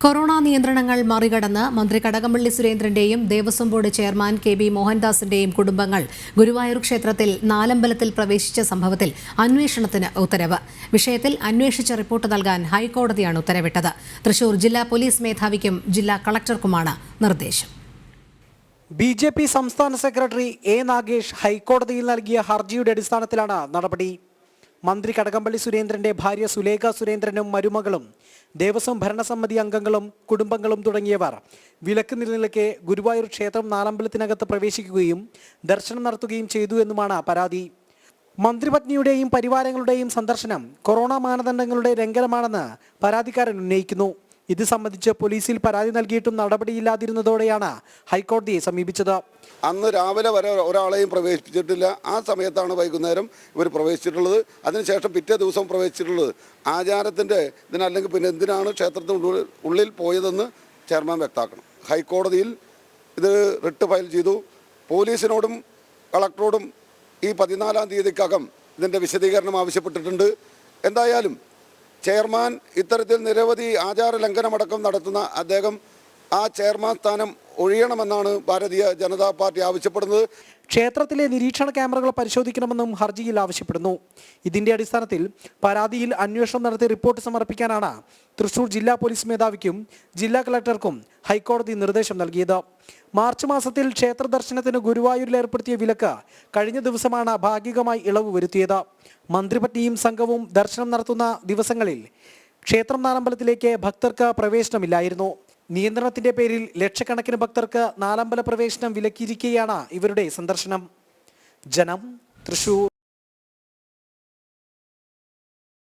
Corona നിയന്ത്രണങ്ങൾ മറികടന്ന് മന്ത്രി Kadakampally സുരേന്ദ്രന്റെയും Devaswom board chairman K B മോഹൻദാസിന്റെയും കുടുംബങ്ങൾ ഗുരുവായൂർ ക്ഷേത്രത്തിൽ നാലമ്പലത്തിൽ പ്രവേശിച്ച സംഭവത്തിൽ അന്വേഷണത്തിന് ഉത്തരവ്. വിഷയത്തിൽ അന്വേഷിച്ച റിപ്പോർട്ട് നൽകാൻ ഹൈക്കോടതിയാണ് ഉത്തരവിട്ടത്. തൃശൂർ ജില്ലാ പോലീസ് മേധാവിക്കും ജില്ലാ കളക്ടർക്കുമാണ് നിർദ്ദേശം. ബി ജെ പി സംസ്ഥാന സെക്രട്ടറി എ നാഗേഷ് ഹൈക്കോടതിയിൽ നൽകിയ ഹർജിയുടെ അടിസ്ഥാനത്തിലാണ് നടപടി. മന്ത്രി കടകംപള്ളി സുരേന്ദ്രന്റെ ഭാര്യ സുലേഖ സുരേന്ദ്രനും മരുമകളും ദേവസ്വം ഭരണസമിതി അംഗങ്ങളും കുടുംബങ്ങളും തുടങ്ങിയവർ വിലക്ക് നിലനിൽക്കെ ഗുരുവായൂർ ക്ഷേത്രം നാലമ്പലത്തിനകത്ത് പ്രവേശിക്കുകയും ദർശനം നടത്തുകയും ചെയ്തു എന്നുമാണ് പരാതി. മന്ത്രിപത്നിയുടെയും പരിവാരങ്ങളുടെയും സന്ദർശനം കൊറോണ മാനദണ്ഡങ്ങളുടെ ലംഘനമാണെന്ന് പരാതിക്കാരൻ ഉന്നയിക്കുന്നു. ഇത് സംബന്ധിച്ച് പോലീസിൽ പരാതി നൽകിയിട്ടും നടപടിയില്ലാതിരുന്നതോടെയാണ് ഹൈക്കോടതിയെ സമീപിച്ചത്. അന്ന് രാവിലെ വരെ ഒരാളെയും പ്രവേശിപ്പിച്ചിട്ടില്ല. ആ സമയത്താണ് വൈകുന്നേരം ഇവർ പ്രവേശിച്ചിട്ടുള്ളത്. അതിനുശേഷം പിറ്റേ ദിവസം പ്രവേശിച്ചിട്ടുള്ളത്. ആചാരത്തിന്റെ ഇതിനല്ലെങ്കിൽ പിന്നെ എന്തിനാണ് ക്ഷേത്രത്തിനുള്ളിൽ ഉള്ളിൽ പോയതെന്ന് ചെയർമാൻ വ്യക്തമാക്കണം. ഹൈക്കോടതിയിൽ ഇത് റിട്ട് ഫയൽ ചെയ്തു. പോലീസിനോടും കളക്ടറോടും ഈ പതിനാലാം തീയതിക്കകം ഇതിന്റെ വിശദീകരണം ആവശ്യപ്പെട്ടിട്ടുണ്ട്. എന്തായാലും ചെയർമാൻ ഇത്തരത്തിൽ നിരവധി ആചാര ലംഘനമടക്കം നടത്തുന്ന അദ്ദേഹം ആ ചെയർമാൻ സ്ഥാനം ഒഴിയണമെന്നാണ് ഭാരതീയ ജനതാ പാർട്ടി ആവശ്യപ്പെടുന്നത്. ക്ഷേത്രത്തിലെ നിരീക്ഷണ ക്യാമറകൾ പരിശോധിക്കണമെന്നും ഹർജിയിൽ ആവശ്യപ്പെടുന്നു. ഇതിന്റെ അടിസ്ഥാനത്തിൽ പരാതിയിൽ അന്വേഷണം നടത്തി റിപ്പോർട്ട് സമർപ്പിക്കാനാണ് തൃശൂർ ജില്ലാ പോലീസ് മേധാവിക്കും ജില്ലാ കളക്ടർക്കും ഹൈക്കോടതി നിർദ്ദേശം നൽകിയത്. മാർച്ച് മാസത്തിൽ ക്ഷേത്ര ദർശനത്തിന് ഗുരുവായൂരിൽ ഏർപ്പെടുത്തിയ വിലക്ക് കഴിഞ്ഞ ദിവസമാണ് ഭാഗികമായി ഇളവ് വരുത്തിയത്. മന്ത്രിപട്ടിയും സംഘവും ദർശനം നടത്തുന്ന ദിവസങ്ങളിൽ ക്ഷേത്രം നാലമ്പലത്തിലേക്ക് ഭക്തർക്ക് പ്രവേശനമില്ലായിരുന്നു. നിയന്ത്രണത്തിന്റെ പേരിൽ ലക്ഷക്കണക്കിന് ഭക്തർക്ക് നാലമ്പല പ്രവേശനം വിലക്കിയിരിക്കുകയാണ് ഇവരുടെ സന്ദർശനം. ജനം തൃശൂർ